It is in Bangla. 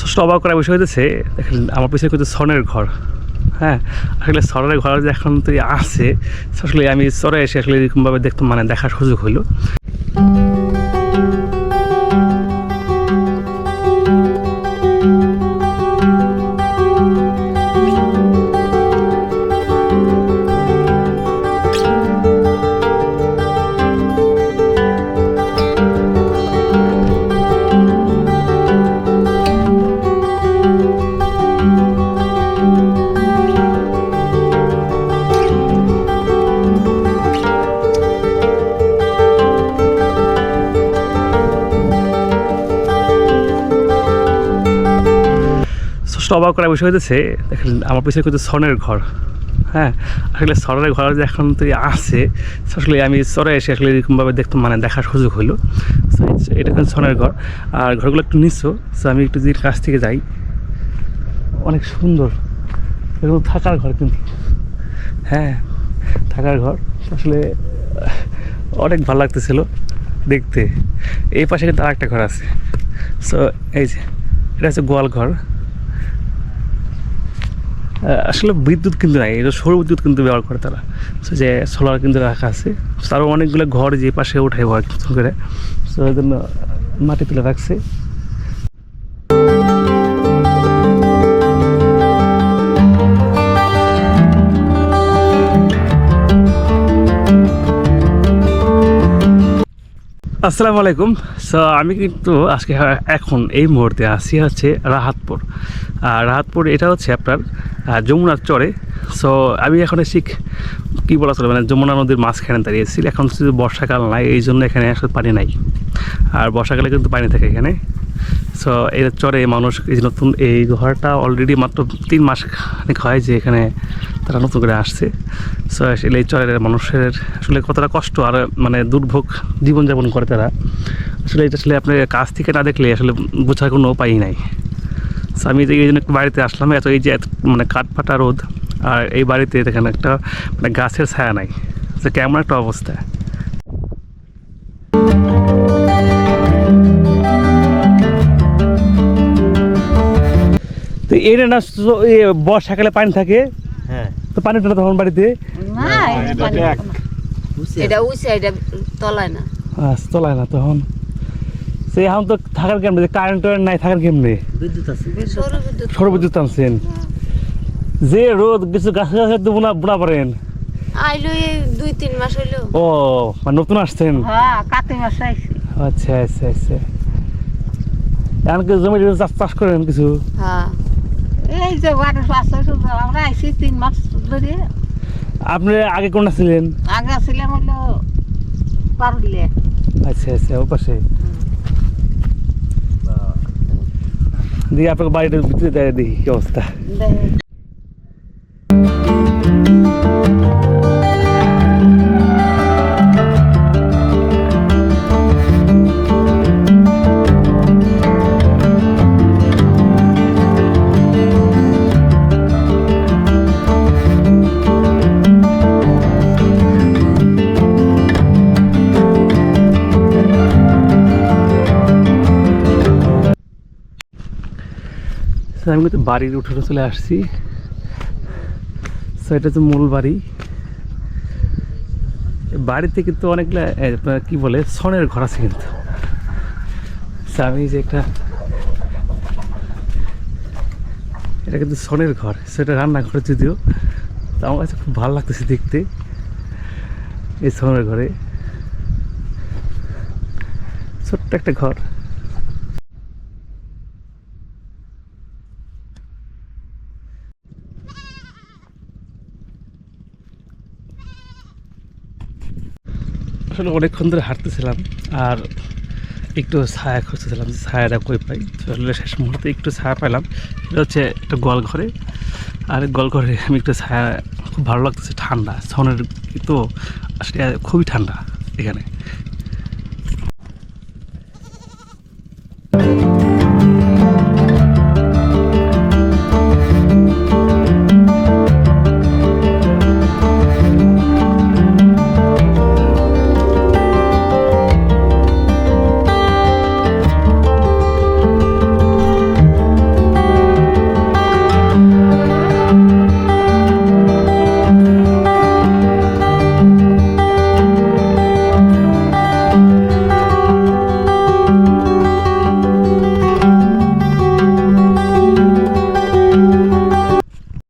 ষষ্ঠ অবাক করার বিষয় হয়েছে আমার পিছনে কিন্তু সনের ঘর হ্যাঁ? আসলে স্বরের ঘর যে এখন তো আছে, আসলে আমি সরে এসে আসলে এরকমভাবে দেখতাম মানে দেখার সুযোগ হইল। ষষ্ঠ অবাক করার বিষয় দেখেন আমার পিছনে কিন্তু সনের ঘর। হ্যাঁ আসলে সরের ঘর যে এখন তো আছে আসলে আমি সরে এসে আসলে এরকমভাবে দেখতে মানে দেখার সুযোগ So, এটা কিন্তু সনের ঘর। আর ঘরগুলো একটু নিচ্ছ সো আমি একটু যদি কাছ থেকে যাই অনেক সুন্দর। এরকম থাকার ঘর কিন্তু। হ্যাঁ থাকার ঘর। আসলে অনেক ভালো লাগতেছিল দেখতে। এই পাশে কিন্তু আর একটা ঘর আছে। সো এই যে এটা হচ্ছে গোয়াল ঘর। আসলে বিদ্যুৎ কিন্তু নাই, এটা সৌর বিদ্যুৎ কিন্তু ব্যবহার করে তারা। যে সোলার কিন্তু রাখা আছে তারও অনেকগুলো ঘর যে পাশে উঠে ওয়ার্ক করে। সো ওই জন্য মাটি তুলে রাখছে। আসসালামু আলাইকুম। সো আমি কিন্তু আজকে এখন এই মুহূর্তে আসি হচ্ছে রাহাতপুর। আর রাহাতপুর এটা হচ্ছে আপনার যমুনার চরে। সো আমি এখন শিখ কী বলা চলে মানে যমুনা নদীর মাঝখানে দাঁড়িয়েছি এখন শুধু বর্ষাকাল নাই এই জন্য এখানে আসলে পানি নাই। আর বর্ষাকালে কিন্তু পানি থাকে এখানে। সো এর চরে মানুষ এই যে নতুন এই ঘরটা অলরেডি মাত্র তিন মাস খানিক হয় যে এখানে তারা নতুন করে আসছে। সো আসলে এই চরের মানুষের আসলে কতটা কষ্ট আর মানে দুর্ভোগ জীবনযাপন করে তারা। আসলে এটা আসলে আপনার কাছ থেকে না দেখলে আসলে বোঝার কোনো উপায়ই নাই। সো আমি এই জন্য বাড়িতে আসলাম, এত এই যে মানে কাঠফাটা রোদ আর এই বাড়িতে এখানে একটা মানে গাছের ছায়া নাই। তো কেমন একটা অবস্থা। তো এই না বর্ষাকালে পানি থাকে। হ্যাঁ। তো পানি টানা তখন বাড়িতে। না এটা পানি না। এটা তলায় না। তখন। সে এখন তো থাকার কেমনে? যে কারেন্ট নাই থাকার কেমনে? বিদ্যুৎ আছে। সৌর বিদ্যুৎ। আনছেন। যে রোদ কিছু গাছ গাছ তো বোনা বোনা পারেন। আইলো দুই তিন মাস হইল। ও মানে নতুন আসছেন? হ্যাঁ কাতে মাস আইছি। আচ্ছা আচ্ছা আচ্ছা। এখন কি জমি চাষ চাষ করেন কিছু? হ্যাঁ। এই যে ওয়াটার ক্লাস আমরা আইছি তিন মাস ধরে। আপনি আগে কোন ছিলেন? আগে ছিলাম হলো পারুলিয়া। আচ্ছা আচ্ছা ও পাশে। দিয়ে আপনাকে বাড়িটার ভিতরে দেয় দেখি কি অবস্থা। আমি কিন্তু বাড়ির উঠোনে চলে আসছি। সো এটা হচ্ছে মূল বাড়ি। বাড়িতে কিন্তু অনেকগুলা কি বলে, সনের ঘর আছে কিন্তু। আমি যে একটা, এটা কিন্তু সনের ঘর। সেটা রান্নাঘর যদিও। তো আমার কাছে খুব ভালো লাগতেছে দেখতে, এই সনের ঘরে। ছোট্ট একটা ঘর। আসলে অনেকক্ষণ ধরে হাঁটতেছিলাম আর একটু ছায়া খুঁজতেছিলাম যে ছায়াটা কই পাই। আসলে শেষ মুহূর্তে একটু ছায়া পেলাম এটা হচ্ছে একটা গলঘরে ঘরে আর গলঘরে ঘরে আমি একটু ছায়া, খুব ভালো লাগতেছে ঠান্ডা। সনের তো আসলে খুবই ঠান্ডা এখানে।